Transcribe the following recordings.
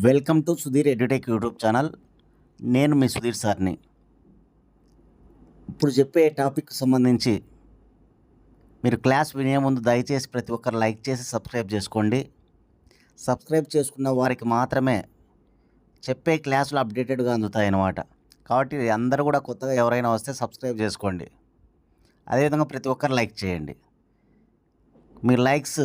Welcome to Sudheer edutech YouTube channel. నేను మీ సుధీర్ సార్ని. ఇప్పుడు చెప్పే టాపిక్ సంబంధించి మీరు క్లాస్ వినే ముందు దయచేసి ప్రతి ఒక్కరు లైక్ చేసి సబ్స్క్రైబ్ చేసుకోండి. సబ్స్క్రైబ్ చేసుకున్న వారికి మాత్రమే చెప్పే క్లాసులు అప్డేటెడ్గా అందుతాయి అన్నమాట కాబట్టి అందరూ కూడా కొత్తగా ఎవరైనా వస్తే సబ్స్క్రైబ్ చేసుకోండి. అదేవిధంగా ప్రతి ఒక్కరు లైక్ చేయండి. మీ లైక్స్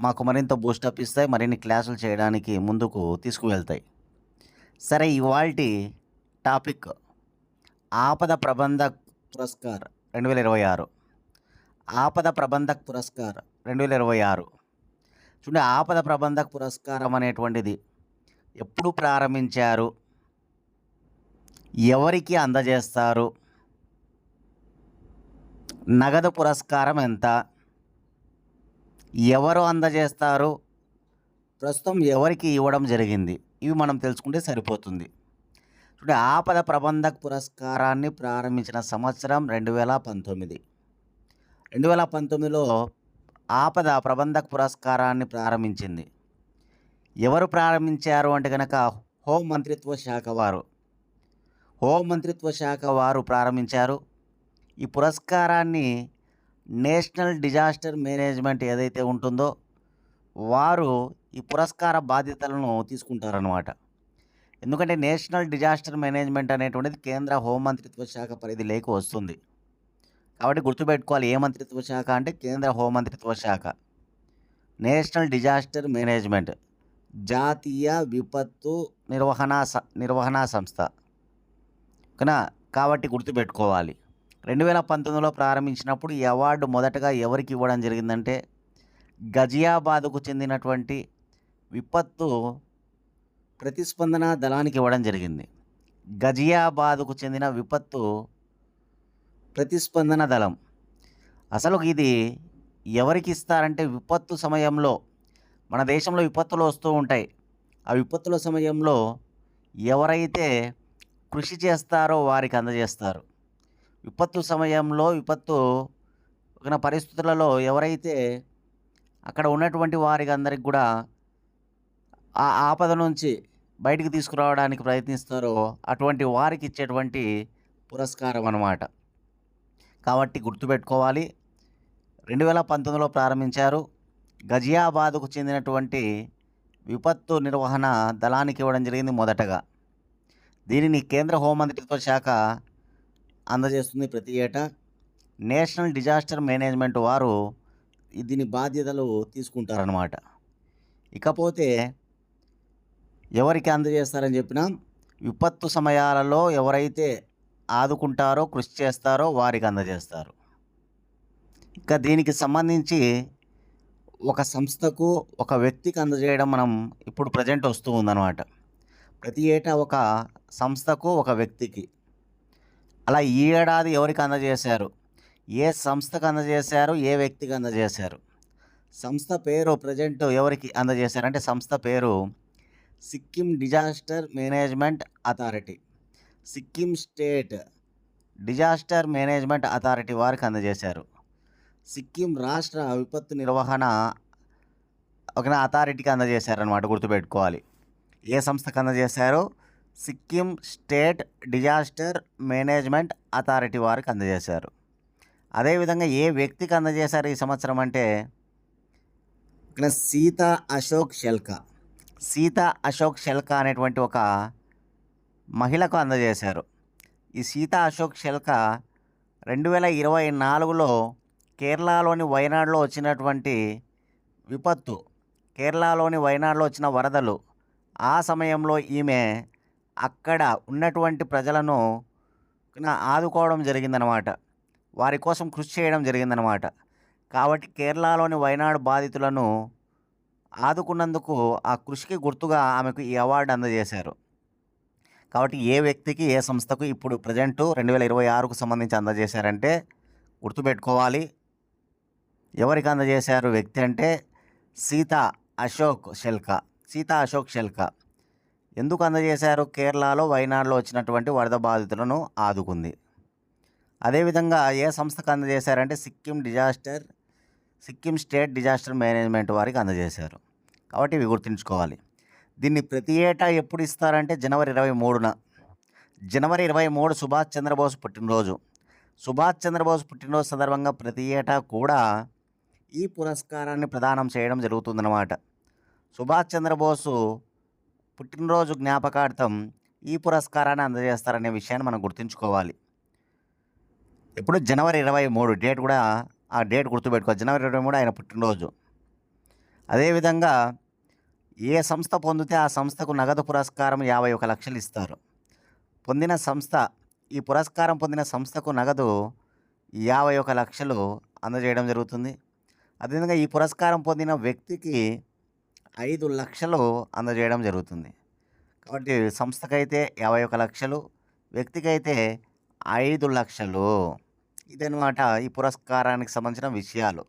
మాకు మరింత బూస్టప్ ఇస్తాయి మరిన్ని క్లాసులు చేయడానికి ముందుకు తీసుకువెళ్తాయి. సరే ఇవాళ టాపిక్ ఆపద ప్రబంధక్ పురస్కార్ రెండు వేల ఇరవై ఆరు. ఆపద ప్రబంధక్ పురస్కార్ రెండు వేల ఇరవై ఆరు. చూడండి ఆపద ప్రబంధక్ పురస్కారం అనేటువంటిది ఎప్పుడు ప్రారంభించారు? ఎవరికి అందజేస్తారు? నగదు పురస్కారం ఎంత? ఎవరు అందజేస్తారు? ప్రస్తుతం ఎవరికి ఇవ్వడం జరిగింది? ఇవి మనం తెలుసుకుంటే సరిపోతుంది. చూడండి ఆపద ప్రబంధక్ పురస్కారాన్ని ప్రారంభించిన సంవత్సరం రెండు వేల పంతొమ్మిది. రెండు వేల పంతొమ్మిదిలో ఆపద ప్రబంధక్ పురస్కారాన్ని ప్రారంభించింది. ఎవరు ప్రారంభించారు అంటే కనుక హోం మంత్రిత్వ శాఖ వారు. హోం మంత్రిత్వ శాఖ వారు ప్రారంభించారు. ఈ పురస్కారాన్ని నేషనల్ డిజాస్టర్ మేనేజ్మెంట్ ఏదైతే ఉంటుందో వారు ఈ పురస్కార బాధ్యతలను తీసుకుంటారనమాట ఎందుకంటే నేషనల్ డిజాస్టర్ మేనేజ్మెంట్ అనేటువంటిది కేంద్ర హోంమంత్రిత్వ శాఖ పరిధిలోకి వస్తుంది. కాబట్టి గుర్తుపెట్టుకోవాలి ఏ మంత్రిత్వ శాఖ అంటే కేంద్ర హోంమంత్రిత్వ శాఖ. నేషనల్ డిజాస్టర్ మేనేజ్మెంట్ జాతీయ విపత్తు నిర్వహణ స నిర్వహణ సంస్థ. ఓకేనా? కాబట్టి గుర్తుపెట్టుకోవాలి. రెండు వేల పంతొమ్మిదిలో ప్రారంభించినప్పుడు ఈ అవార్డు మొదటగా ఎవరికి ఇవ్వడం జరిగిందంటే గజియాబాద్కు చెందినటువంటి విపత్తు ప్రతిస్పందన దళానికి ఇవ్వడం జరిగింది. గజియాబాద్కు చెందిన విపత్తు ప్రతిస్పందన దళం. అసలు ఇది ఎవరికి ఇస్తారంటే విపత్తు సమయంలో మన దేశంలో విపత్తులు వస్తూ ఉంటాయి. ఆ విపత్తుల సమయంలో ఎవరైతే కృషి చేస్తారో వారికి అందజేస్తారు. విపత్తు సమయంలో విపత్తు ఒక పరిస్థితులలో ఎవరైతే అక్కడ ఉన్నటువంటి వారికి అందరికి కూడా ఆ ఆపద నుంచి బయటికి తీసుకురావడానికి ప్రయత్నిస్తారో అటువంటి వారికి ఇచ్చేటువంటి పురస్కారం అన్నమాట. కాబట్టి గుర్తుపెట్టుకోవాలి. రెండు వేల పంతొమ్మిదిలో ప్రారంభించారు. గజియాబాద్కు చెందినటువంటి విపత్తు నిర్వహణ దళానికి ఇవ్వడం జరిగింది మొదటగా. దీనిని కేంద్ర హోంమంత్రిత్వ శాఖ అందజేస్తుంది ప్రతి ఏటా. నేషనల్ డిజాస్టర్ మేనేజ్మెంట్ వారు దీని బాధ్యతలు తీసుకుంటారనమాట ఇకపోతే ఎవరికి అందజేస్తారని చెప్పినా విపత్తు సమయాలలో ఎవరైతే ఆదుకుంటారో కృషి చేస్తారో వారికి అందజేస్తారు. ఇంకా దీనికి సంబంధించి ఒక సంస్థకు ఒక వ్యక్తికి అందజేయడం మనం ఇప్పుడు ప్రజెంట్ వస్తూ ఉందన్నమాట. ప్రతి ఏటా ఒక సంస్థకు ఒక వ్యక్తికి అలా ఈ ఏడాది ఎవరికి అందజేశారు? ఏ సంస్థకు అందజేశారు? ఏ వ్యక్తికి అందజేశారు? సంస్థ పేరు ప్రజెంట్ ఎవరికి అందజేశారు? అంటే సంస్థ పేరు Sikkim disaster management authority. Sikkim state disaster management authority వారికి అందజేశారు. సిక్కిం రాష్ట్ర విపత్తు నిర్వహణ ఒక అథారిటీకి అందజేశారనమాట గుర్తుపెట్టుకోవాలి. ఏ సంస్థకు అందజేశారు? Sikkim state disaster management authority వారికి అందజేశారు. అదేవిధంగా ఏ వ్యక్తికి అందజేశారు ఈ సంవత్సరం అంటే? ఇక్కడ సీత అశోక్ షెల్కా. సీత అశోక్ షెల్కా అనేటువంటి ఒక మహిళకు అందజేశారు. ఈ సీత అశోక్ షెల్కా రెండు వేల ఇరవై నాలుగులో కేరళలోని వయనాడులో వచ్చినటువంటి విపత్తు కేరళలోని వయనాడులో వచ్చిన వరదలు ఆ సమయంలో ఈమె అక్కడ ఉన్నటువంటి ప్రజలను ఆదుకోవడం జరిగిందనమాట. వారి కోసం కృషి చేయడం జరిగిందనమాట. కాబట్టి కేరళలోని వయనాడు బాధితులను ఆదుకున్నందుకు ఆ కృషికి గుర్తుగా ఆమెకు ఈ అవార్డు అందజేశారు. కాబట్టి ఏ వ్యక్తికి ఏ సంస్థకు ఇప్పుడు ప్రజెంటు రెండు వేల ఇరవై ఆరుకు సంబంధించి అందజేశారంటే గుర్తుపెట్టుకోవాలి. ఎవరికి అందజేశారు వ్యక్తి అంటే సీత అశోక్ షెల్కా సీత అశోక్ షెల్కా ఎందుకు అందజేశారు? కేరళలో వైనాడులో వచ్చినటువంటి వరద బాధితులను ఆదుకుంది. అదేవిధంగా ఏ సంస్థకు అందజేశారంటే Sikkim disaster Sikkim state disaster management వారికి అందజేశారు. కాబట్టి ఇవి గుర్తుంచుకోవాలి. దీన్ని ప్రతి ఏటా ఎప్పుడు ఇస్తారంటే జనవరి ఇరవై మూడున. జనవరి ఇరవై మూడు సుభాష్ చంద్రబోస్ పుట్టినరోజు. సుభాష్ చంద్రబోస్ పుట్టినరోజు సందర్భంగా ప్రతి ఏటా కూడా ఈ పురస్కారాన్ని ప్రదానం చేయడం జరుగుతుందన్నమాట. సుభాష్ చంద్రబోసు పుట్టినరోజు జ్ఞాపకార్థం ఈ పురస్కారాన్ని అందజేస్తారనే విషయాన్ని మనం గుర్తుంచుకోవాలి. ఇప్పుడు జనవరి ఇరవై మూడు డేట్ కూడా ఆ డేట్ గుర్తుపెట్టుకోవాలి. జనవరి ఇరవై మూడు ఆయన పుట్టినరోజు. అదేవిధంగా ఏ సంస్థ పొందితే ఆ సంస్థకు నగదు పురస్కారం యాభై ఒక లక్షలు ఇస్తారు. పొందిన సంస్థ ఈ పురస్కారం పొందిన సంస్థకు నగదు యాభై ఒక లక్షలు అందజేయడం జరుగుతుంది. అదేవిధంగా ఈ పురస్కారం పొందిన వ్యక్తికి ఐదు లక్షలు అందజేయడం జరుగుతుంది. కాబట్టి సంస్థకైతే యాభై ఒక లక్షలు వ్యక్తికైతే ఐదు లక్షలు. ఇదనమాట ఈ పురస్కారానికి సంబంధించిన విషయాలు.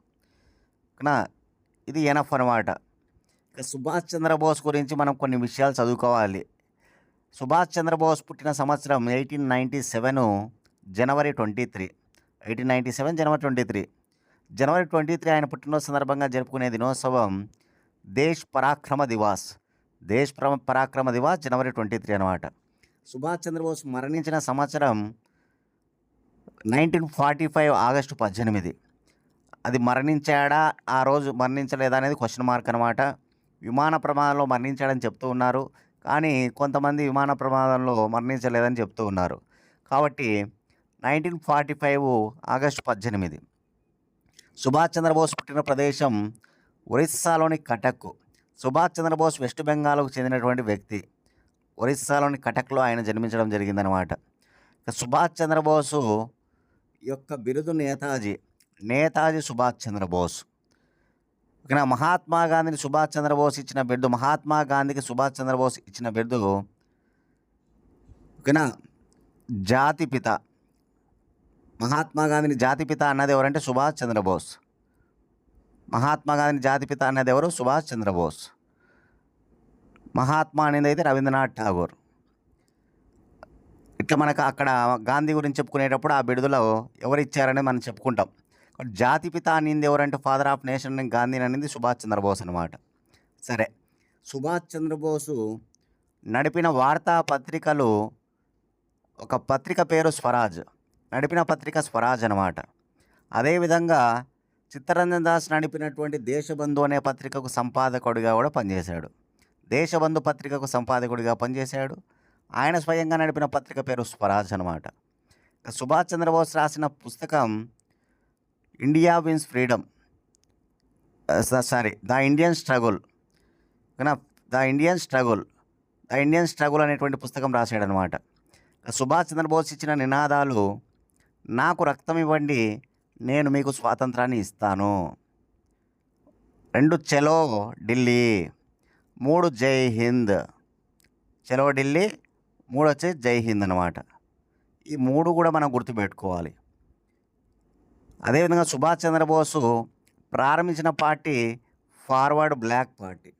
ఇది ఎనఫ్ అనమాట ఇక సుభాష్ చంద్రబోస్ గురించి మనం కొన్ని విషయాలు చదువుకోవాలి. సుభాష్ చంద్రబోస్ పుట్టిన సంవత్సరం ఎయిటీన్ నైంటీ సెవెన్ జనవరి twenty three. Eighteen ninety seven జనవరి ట్వంటీ త్రీ. జనవరి ట్వంటీ త్రీ ఆయన పుట్టినరోజు సందర్భంగా జరుపుకునే దినోత్సవం దేశ్ పరాక్రమ దివాస్. దేశ్ ప్ర పరాక్రమ దివాస్ జనవరి ట్వంటీ త్రీ అనమాట సుభాష్ చంద్రబోస్ మరణించిన సంవత్సరం నైన్టీన్ ఫార్టీ ఫైవ్ ఆగస్టు పద్దెనిమిది. అది మరణించాడా ఆ రోజు మరణించలేదా అనేది క్వశ్చన్ మార్క్ అనమాట విమాన ప్రమాదంలో మరణించాడని చెప్తూ ఉన్నారు. కానీ కొంతమంది విమాన ప్రమాదంలో మరణించలేదని చెప్తూ ఉన్నారు. కాబట్టి నైన్టీన్ ఫార్టీ ఫైవ్ ఆగస్టు పద్దెనిమిది. సుభాష్ చంద్రబోస్ పుట్టిన ప్రదేశం ఒరిస్సాలోని కటక్ సుభాష్ చంద్రబోస్ వెస్ట్ బెంగాల్కు చెందినటువంటి వ్యక్తి. ఒరిస్సాలోని కటక్లో ఆయన జన్మించడం జరిగిందనమాట సుభాష్ చంద్రబోసు యొక్క బిరుదు నేతాజీ నేతాజీ సుభాష్ చంద్రబోస్. ఇక్కడ మహాత్మా గాంధీని సుభాష్ చంద్రబోస్ ఇచ్చిన బిరుదు మహాత్మా గాంధీకి సుభాష్ చంద్రబోస్ ఇచ్చిన బిరుదు ఓకేనా జాతిపిత మహాత్మా గాంధీని జాతిపిత అన్నది ఎవరంటే సుభాష్ చంద్రబోస్. మహాత్మా గాంధీ జాతిపిత అనేది ఎవరు? సుభాష్ చంద్రబోస్. మహాత్మా అనేది అయితే రవీంద్రనాథ్ ఠాగూర్. ఇట్లా మనకు అక్కడ గాంధీ గురించి చెప్పుకునేటప్పుడు ఆ బిడుదలో ఎవరు ఇచ్చారని మనం చెప్పుకుంటాం. జాతిపిత అనింది ఎవరంటే ఫాదర్ ఆఫ్ నేషన్ గాంధీ అనేది సుభాష్ చంద్రబోస్ అనమాట సరే. సుభాష్ చంద్రబోసు నడిపిన వార్తా పత్రికలు ఒక పత్రిక పేరు స్వరాజ్. నడిపిన పత్రిక స్వరాజ్ అనమాట అదేవిధంగా చిత్తరంజన్ దాస్ నడిపినటువంటి దేశబంధు అనే పత్రికకు సంపాదకుడిగా కూడా పనిచేశాడు. దేశబంధు పత్రికకు సంపాదకుడిగా పనిచేశాడు. ఆయన స్వయంగా నడిపిన పత్రిక పేరు స్వరాజ్ అనమాట సుభాష్ చంద్రబోస్ రాసిన పుస్తకం India wins freedom. Sorry the Indian struggle. The Indian struggle. The Indian struggle అనేటువంటి పుస్తకం రాశాడనమాట సుభాష్ చంద్రబోస్ ఇచ్చిన నినాదాలు నాకు రక్తం ఇవ్వండి నేను మీకు స్వాతంత్రాన్ని ఇస్తాను. రెండు చలో ఢిల్లీ మూడు జై హింద్. చలో ఢిల్లీ మూడు వచ్చి జై హింద్ అనమాట ఈ మూడు కూడా మనం గుర్తుపెట్టుకోవాలి. అదేవిధంగా సుభాష్ చంద్రబోసు ప్రారంభించిన party forward bloc party.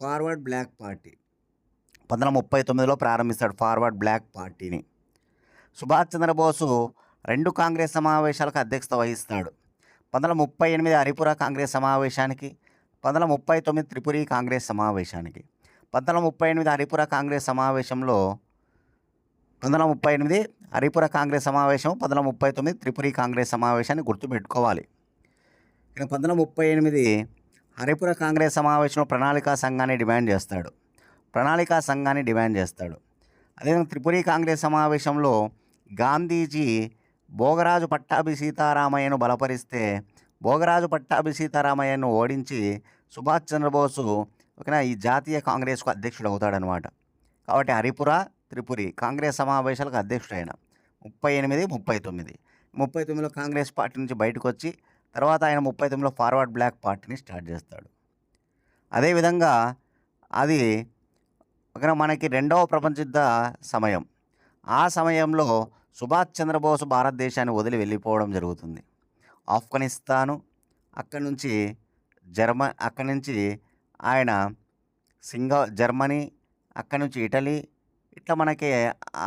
Forward bloc party. పంతొమ్మిది ముప్పై తొమ్మిదిలో ప్రారంభిస్తాడు ఫార్వర్డ్ బ్లాక్ పార్టీని. సుభాష్ చంద్రబోసు రెండు కాంగ్రెస్ సమావేశాలకు అధ్యక్షత వహిస్తాడు. పంతొమ్మిది ముప్పై ఎనిమిది హరిపుర కాంగ్రెస్ సమావేశానికి పంతొమ్మిది ముప్పై తొమ్మిది త్రిపురి కాంగ్రెస్ సమావేశానికి. పంతొమ్మిది ముప్పై ఎనిమిది హరిపుర కాంగ్రెస్ సమావేశంలో పంతొమ్మిది ముప్పై ఎనిమిది హరిపుర కాంగ్రెస్ సమావేశం పంతొమ్మిది ముప్పై తొమ్మిది త్రిపురి కాంగ్రెస్ సమావేశాన్ని గుర్తుపెట్టుకోవాలి. ఇక్కడ పంతొమ్మిది ముప్పై ఎనిమిది హరిపుర కాంగ్రెస్ సమావేశంలో ప్రణాళికా సంఘాన్ని డిమాండ్ చేస్తాడు. ప్రణాళికా సంఘాన్ని డిమాండ్ చేస్తాడు. అదేవిధంగా త్రిపురి కాంగ్రెస్ సమావేశంలో గాంధీజీ భోగరాజు పట్టాభి సీతారామయ్యను బలపరిస్తే భోగరాజు పట్టాభి సీతారామయ్యను ఓడించి సుభాష్ చంద్రబోసు ఓకేనా ఈ జాతీయ కాంగ్రెస్కు అధ్యక్షుడు అవుతాడనమాట కాబట్టి హరిపుర త్రిపురి కాంగ్రెస్ సమావేశాలకు అధ్యక్షుడు ఆయన ముప్పై ఎనిమిది ముప్పై తొమ్మిది. ముప్పై తొమ్మిదిలో కాంగ్రెస్ పార్టీ నుంచి బయటకు వచ్చి తర్వాత ఆయన ముప్పై తొమ్మిదిలో ఫార్వర్డ్ బ్లాక్ పార్టీని స్టార్ట్ చేస్తాడు. అదేవిధంగా అది ఒక మనకి రెండవ ప్రపంచ యుద్ధ సమయం. ఆ సమయంలో సుభాష్ చంద్రబోస్ భారతదేశాన్ని వదిలి వెళ్ళిపోవడం జరుగుతుంది. ఆఫ్ఘనిస్తాను అక్కడి నుంచి జర్మ అక్కడి నుంచి ఆయన సింగా జర్మనీ అక్కడి నుంచి ఇటలీ ఇట్లా మనకి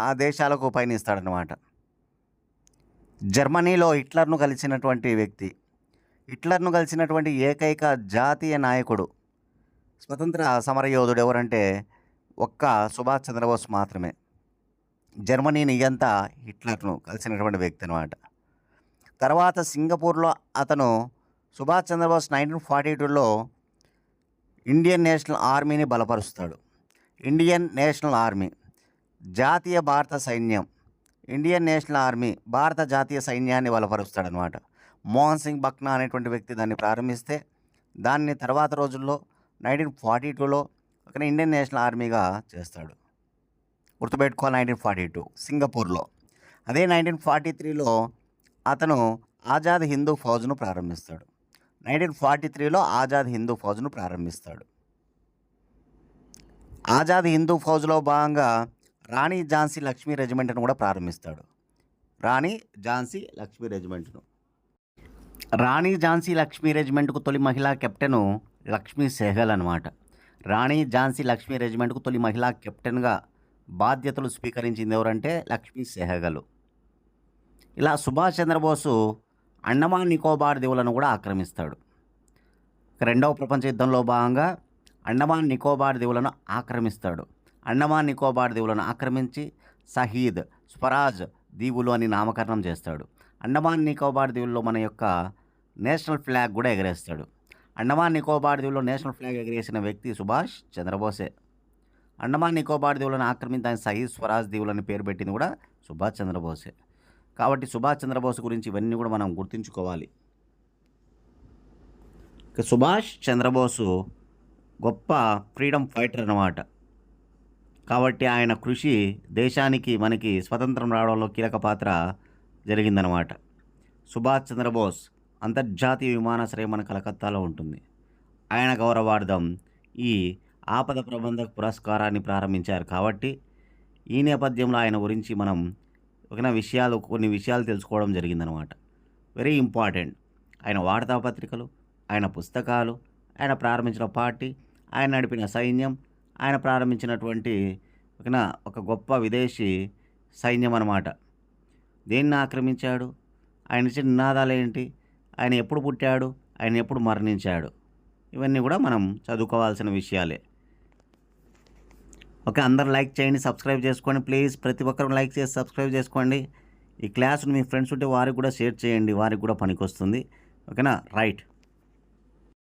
ఆ దేశాలకు పయనిస్తాడనమాట జర్మనీలో హిట్లర్ను కలిసినటువంటి వ్యక్తి హిట్లర్ను కలిసినటువంటి ఏకైక జాతీయ నాయకుడు స్వతంత్ర సమరయోధుడు ఎవరంటే ఒక్క సుభాష్ చంద్రబోస్ మాత్రమే. జర్మనీ నియంత హిట్లర్ను కలిసినటువంటి వ్యక్తి అనమాట తర్వాత సింగపూర్లో అతను సుభాష్ చంద్రబోస్ నైన్టీన్ ఫార్టీ టూలో ఇండియన్ నేషనల్ ఆర్మీని బలపరుస్తాడు. ఇండియన్ నేషనల్ ఆర్మీ జాతీయ భారత సైన్యం ఇండియన్ నేషనల్ ఆర్మీ భారత జాతీయ సైన్యాన్ని బలపరుస్తాడనమాట. మోహన్ సింగ్ బక్నా అనేటువంటి వ్యక్తి దాన్ని ప్రారంభిస్తే దాన్ని తర్వాత రోజుల్లో నైన్టీన్ ఫార్టీ టూలో ఒక ఇండియన్ నేషనల్ ఆర్మీగా చేస్తాడు. గుర్తుపెట్టుకోవాలి నైన్టీన్ ఫార్టీ టూ సింగపూర్లో. అదే నైన్టీన్ ఫార్టీ త్రీలో అతను ఆజాద్ హిందూ ఫౌజ్ను ప్రారంభిస్తాడు. నైన్టీన్ ఫార్టీ త్రీలో ఆజాద్ హిందూ ఫౌజ్ను ప్రారంభిస్తాడు. ఆజాద్ హిందూ ఫౌజ్లో భాగంగా రాణి ఝాన్సీ లక్ష్మీ రెజిమెంట్ను కూడా ప్రారంభిస్తాడు. రాణి ఝాన్సీ లక్ష్మీ రెజిమెంట్ను. రాణి ఝాన్సీ లక్ష్మీ రెజిమెంట్కు తొలి మహిళా కెప్టెను లక్ష్మీ సెహగల్ అనమాట రాణి ఝాన్సీ లక్ష్మీ రెజిమెంట్కు తొలి మహిళా కెప్టెన్గా బాధ్యతలు స్వీకరించింది ఎవరంటే లక్ష్మీ సెహగలు. ఇలా సుభాష్ చంద్రబోసు అండమాన్ నికోబార్ దీవులను కూడా ఆక్రమిస్తాడు. రెండవ ప్రపంచ యుద్ధంలో భాగంగా అండమాన్ నికోబార్ దీవులను ఆక్రమిస్తాడు. అండమాన్ నికోబార్ దీవులను ఆక్రమించి సహీద్ స్వరాజ్ దీవులు అని నామకరణం చేస్తాడు. అండమాన్ నికోబార్ దీవుల్లో మన యొక్క నేషనల్ ఫ్లాగ్ కూడా ఎగరేస్తాడు. అండమాన్ నికోబార్ దీవుల్లో నేషనల్ ఫ్లాగ్ ఎగరేసిన వ్యక్తి సుభాష్ చంద్రబోసే. అండమాన్ నికోబార్ దీవులను ఆక్రమించి ఆయన స్వరాజ్ దీవులని పేరు పెట్టింది కూడా సుభాష్ చంద్రబోసే. కాబట్టి సుభాష్ చంద్రబోస్ గురించి ఇవన్నీ కూడా మనం గుర్తుంచుకోవాలి. సుభాష్ చంద్రబోసు గొప్ప ఫ్రీడమ్ ఫైటర్ అన్నమాట. కాబట్టి ఆయన కృషి దేశానికి మనకి స్వతంత్రం రావడంలో కీలక పాత్ర జరిగిందనమాట సుభాష్ చంద్రబోస్ అంతర్జాతీయ విమానాశ్రయం మన కలకత్తాలో ఉంటుంది. ఆయన గౌరవార్థం ఈ ఆపద ప్రబంధక పురస్కారాన్ని ప్రారంభించారు. కాబట్టి ఈ నేపథ్యంలో ఆయన గురించి మనం ఒక విషయాలు కొన్ని విషయాలు తెలుసుకోవడం జరిగిందనమాట వెరీ ఇంపార్టెంట్ ఆయన వార్తాపత్రికలు ఆయన పుస్తకాలు ఆయన ప్రారంభించిన పార్టీ ఆయన నడిపిన సైన్యం ఆయన ప్రారంభించినటువంటి ఒక ఒక గొప్ప విదేశీ సైన్యం అనమాట దేన్ని ఆక్రమించాడు? ఆయన ఇచ్చిన నినాదాలు ఏంటి? ఆయన ఎప్పుడు పుట్టాడు? ఆయన ఎప్పుడు మరణించాడు? ఇవన్నీ కూడా మనం చదువుకోవాల్సిన విషయాలే. ఓకే అందరు లైక్ చేయండి సబ్స్క్రైబ్ చేసుకోండి. ప్లీజ్ ప్రతి ఒక్కరు లైక్ చేసి సబ్స్క్రైబ్ చేసుకోండి. ఈ క్లాస్ను మీ ఫ్రెండ్స్ ఉంటే వారికి కూడా షేర్ చేయండి వారికి కూడా పనికొస్తుంది. ఓకేనా? రైట్.